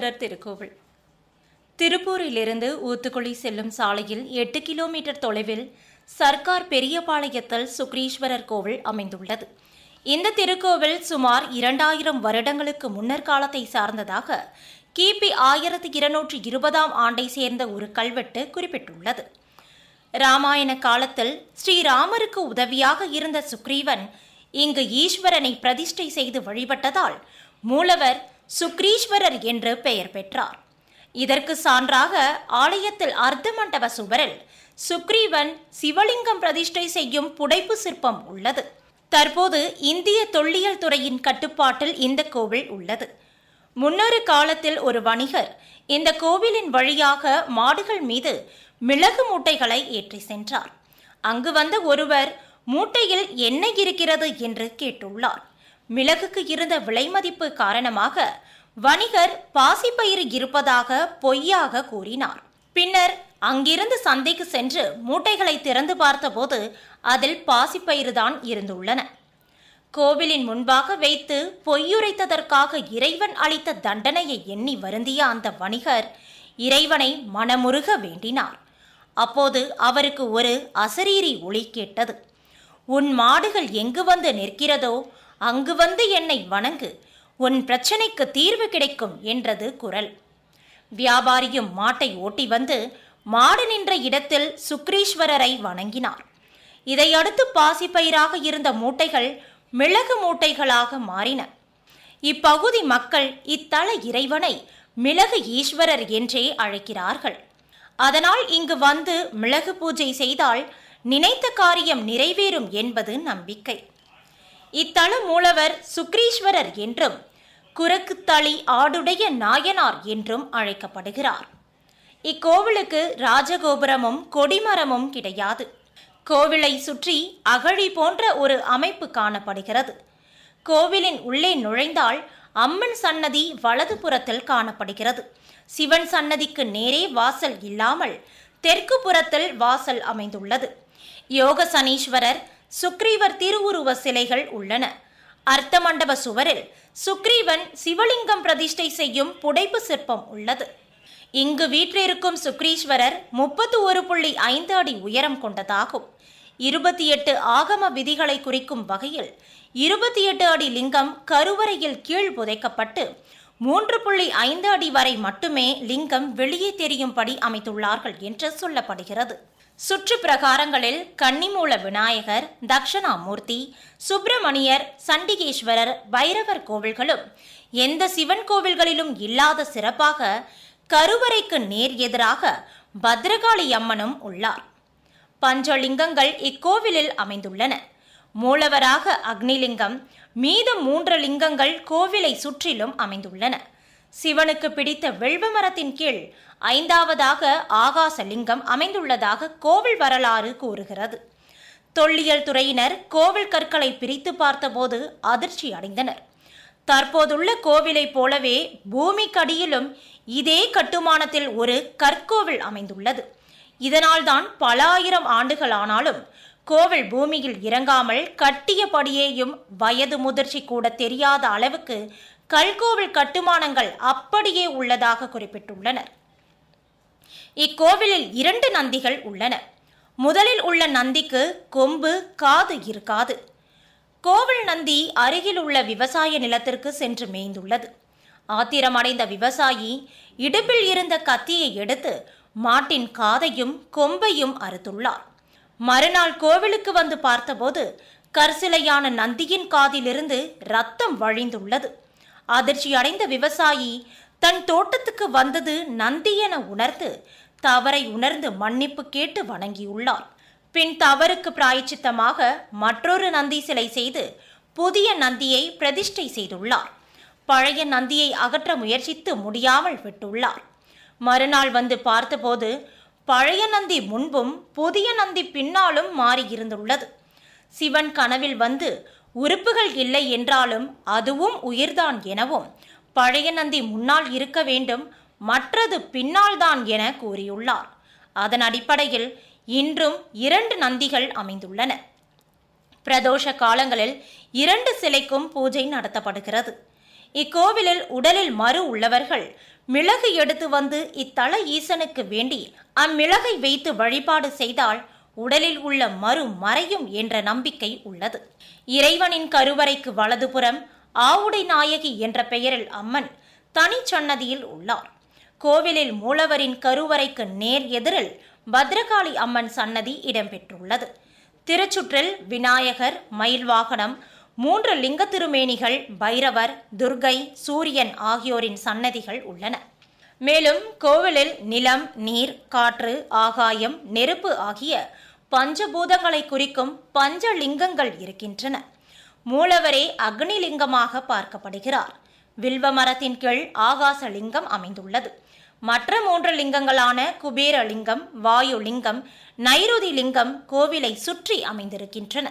திருக்கோவில். திருப்பூரிலிருந்து ஊத்துக்குழி செல்லும் சாலையில் எட்டு கிலோமீட்டர் தொலைவில் சர்க்கார் பெரியபாளையத்தில் சுக்ரீஸ்வரர் கோவில் அமைந்துள்ளது. இந்த திருக்கோவில் சுமார் இரண்டாயிரம் வருடங்களுக்கு முன்னர் காலத்தை சார்ந்ததாக கிபி ஆயிரத்தி இருநூற்றி இருபதாம் ஆண்டை சேர்ந்த ஒரு கல்வெட்டு குறிப்பிட்டுள்ளது. ராமாயண காலத்தில் ஸ்ரீராமருக்கு உதவியாக இருந்த சுக்ரீவன் இங்கு ஈஸ்வரனை பிரதிஷ்டை செய்து வழிபட்டதால் மூலவர் சுக்ரீஸ்வரர் என்று பெயர் பெற்றார். இதற்கு சான்றாக ஆலயத்தில் அர்த்த மண்டப சுவரில் சுக்ரீவன் சிவலிங்கம் பிரதிஷ்டை செய்யும் புடைப்பு சிற்பம் உள்ளது. தற்போது இந்திய தொல்லியல் துறையின் கட்டுப்பாட்டில் இந்த கோவில் உள்ளது. முன்னொரு காலத்தில் ஒரு வணிகர் இந்த கோவிலின் வழியாக மாடுகள் மீது மிளகு மூட்டைகளை ஏற்றி சென்றார். அங்கு வந்த ஒருவர் மூட்டையில் என்ன இருக்கிறது? என்று கேட்டுள்ளார். மிளகுக்கு இருந்த விலைமதிப்பு காரணமாக வணிகர் பாசிப்பயிறு இருப்பதாக பொய்யாக கூறினார். பின்னர் அங்கிருந்து சந்தைக்கு சென்று மூட்டைகளை திறந்து பார்த்தபோது அதில் பாசிப்பயிறுதான் இருந்துள்ளன. கோவிலின் முன்பாக வைத்து பொய்யுரைத்ததற்காக இறைவன் அளித்த தண்டனையை எண்ணி வருந்திய அந்த வணிகர் இறைவனை மனமுருக வேண்டினார். அப்போது அவருக்கு ஒரு அசரீரி ஒளி கேட்டது. உன் மாடுகள் எங்கு வந்து நிற்கிறதோ அங்கு வந்து என்னை வணங்கு. உன் பிரச்சனைக்கு தீர்வு கிடைக்கும் என்றது குரல். வியாபாரியும் மாட்டை ஓட்டி வந்து மாடு நின்ற இடத்தில் சுக்ரீஸ்வரரை வணங்கினார். இதையடுத்து பாசிப்பயிராக இருந்த மூட்டைகள் மிளகு மூட்டைகளாக மாறின. இப்பகுதி மக்கள் இத்தல இறைவனை மிளகு ஈஸ்வரர் என்றே அழைக்கிறார்கள். அதனால் இங்கு வந்து மிளகு பூஜை செய்தால் நினைத்த காரியம் நிறைவேறும் என்பது நம்பிக்கை. இத்தல மூலவர் சுக்ரீஸ்வரர் என்றும் குரக்குத்தளி ஆடுடைய நாயனார் என்றும் அழைக்கப்படுகிறார். இக்கோவிலுக்கு ராஜகோபுரமும் கொடிமரமும் கிடையாது. கோவிலை சுற்றி அகழி போன்ற ஒரு அமைப்பு காணப்படுகிறது. கோவிலின் உள்ளே நுழைந்தால் அம்மன் சன்னதி வலது புறத்தில் காணப்படுகிறது. சிவன் சன்னதிக்கு நேரே வாசல் இல்லாமல் தெற்கு புறத்தில் வாசல் அமைந்துள்ளது. யோக சனீஸ்வரர் சுக்ரீவர் திருவுருவ சிலைகள் உள்ளன. அர்த்த மண்டப சுவரில் சுக்ரீவன் சிவலிங்கம் பிரதிஷ்டை செய்யும் புடைப்பு சிற்பம் உள்ளது. இங்கு வீற்றிருக்கும் சுக்ரீஸ்வரர் முப்பத்து ஒரு புள்ளி ஐந்து அடி உயரம் கொண்டதாகும். இருபத்தி எட்டு ஆகம விதிகளை குறிக்கும் வகையில் இருபத்தி எட்டு அடி லிங்கம் கருவறையில் கீழ் புதைக்கப்பட்டு மூன்று புள்ளி ஐந்து அடி வரை மட்டுமே லிங்கம் வெளியே தெரியும்படி அமைத்துள்ளார்கள் என்று சொல்லப்படுகிறது. சுற்று பிரகாரங்களில் கன்னிமூல விநாயகர் தக்ஷணாமூர்த்தி சுப்பிரமணியர் சண்டிகேஸ்வரர் பைரவர் கோவில்களும் எந்த சிவன் கோவில்களிலும் இல்லாத சிறப்பாக கருவறைக்கு நேர் எதிராக பத்ரகாளி அம்மனும் உள்ளார். பஞ்சலிங்கங்கள் இக்கோவிலில் அமைந்துள்ளன. மூலவராக அக்னிலிங்கம் மீதம் மூன்று லிங்கங்கள் கோவிலை சுற்றிலும் அமைந்துள்ளன. சிவனுக்கு பிடித்த வெள்வ மரத்தின் கீழ் ஐந்தாவதாக ஆகாசலிங்கம் அமைந்துள்ளதாக கோவில் வரலாறு கூறுகிறது. தொல்லியல் துறையினர் கோவில் கற்களை பிரித்து பார்த்தபோது அதிர்ச்சி அடைந்தனர். தற்போதுள்ள கோவிலைப் போலவே பூமிக்கடியிலும் இதே கட்டுமானத்தில் ஒரு கற்கோவில் அமைந்துள்ளது. இதனால்தான் பல ஆயிரம் ஆண்டுகள் ஆனாலும் கோவில் பூமியில் இறங்காமல் கட்டியபடியேயும் வயது முதிர்ச்சி கூட தெரியாத அளவுக்கு கல்கோவில் கட்டுமானங்கள் அப்படியே உள்ளதாக குறிப்பிட்டுள்ளனர். இக்கோவிலில் இரண்டு நந்திகள் உள்ளன. முதலில் உள்ள நந்திக்கு கொம்பு காது இருக்காது. கோவில் நந்தி அருகில் உள்ள விவசாய நிலத்திற்கு சென்று மேய்ந்துள்ளது. ஆத்திரமடைந்த விவசாயி இடுப்பில் இருந்த கத்தியை எடுத்து மாட்டின் காதையும் கொம்பையும் அறுத்துள்ளார். மறுநாள் கோவிலுக்கு வந்து பார்த்தபோது கற்சிலையான நந்தியின் காதிலிருந்து ரத்தம் வழிந்துள்ளது. அதிர்ச்சி அடைந்த விவசாயி தன் தோட்டத்துக்கு வந்தது நந்தி என உணர்ந்து தவறை உணர்ந்து மன்னிப்பு கேட்டு வணங்கியுள்ளார். பின் தவறுக்கு பிராயச்சித்தமாக மற்றொரு நந்தி சிலை செய்து புதிய நந்தியை பிரதிஷ்டை செய்துள்ளார். பழைய நந்தியை அகற்ற முயற்சித்து முடியாமல் விட்டுள்ளார். மறுநாள் வந்து பார்த்தபோது பழைய நந்தி முன்பும் புதிய நந்தி பின்னாலும் மாறியிருந்துள்ளது. சிவன் கனவில் வந்து உறுப்புகள் இல்லை என்றாலும் அதுவும் உயிர்தான் எனவும் பழைய நந்தி முன்னால் இருக்க வேண்டும் மற்றது பின்னால்தான் என கூறியுள்ளார். அதன் அடிப்படையில் இன்றும் இரண்டு நந்திகள் அமைந்துள்ளன. பிரதோஷ காலங்களில் இரண்டு சிலைக்கும் பூஜை நடத்தப்படுகிறது. இக்கோவிலில் உடலில் மறு உள்ளவர்கள் மிளகு எடுத்து வந்து இத்தல ஈசனுக்கு வேண்டி அம்மிளகை வைத்து வழிபாடு செய்தால் உடலில் உள்ள மறு மறையும் என்ற நம்பிக்கை உள்ளது. இறைவனின் கருவறைக்கு வலதுபுறம் ஆவுடை நாயகி என்ற பெயரில் அம்மன் தனிச்சன்னதியில் உள்ளார். கோவிலில் மூலவரின் கருவறைக்கு நேர் எதிரில் பத்ரகாளி அம்மன் சன்னதி இடம்பெற்றுள்ளது. திருச்சுற்றில் விநாயகர் மயில் வாகனம் மூன்று லிங்க திருமேனிகள் பைரவர் துர்கை சூரியன் ஆகியோரின் சன்னதிகள் உள்ளன. மேலும் கோவிலில் நிலம் நீர் காற்று ஆகாயம் நெருப்பு ஆகிய பஞ்சபூதங்களை குறிக்கும் பஞ்சலிங்கங்கள் இருக்கின்றன. மூலவரே அக்னிலிங்கமாக பார்க்கப்படுகிறார். வில்வ மரத்தின் கீழ் ஆகாச லிங்கம் அமைந்துள்ளது. மற்ற மூன்று லிங்கங்களான குபேர லிங்கம் வாயு லிங்கம் நைருதி லிங்கம் கோவிலை சுற்றி அமைந்திருக்கின்றன.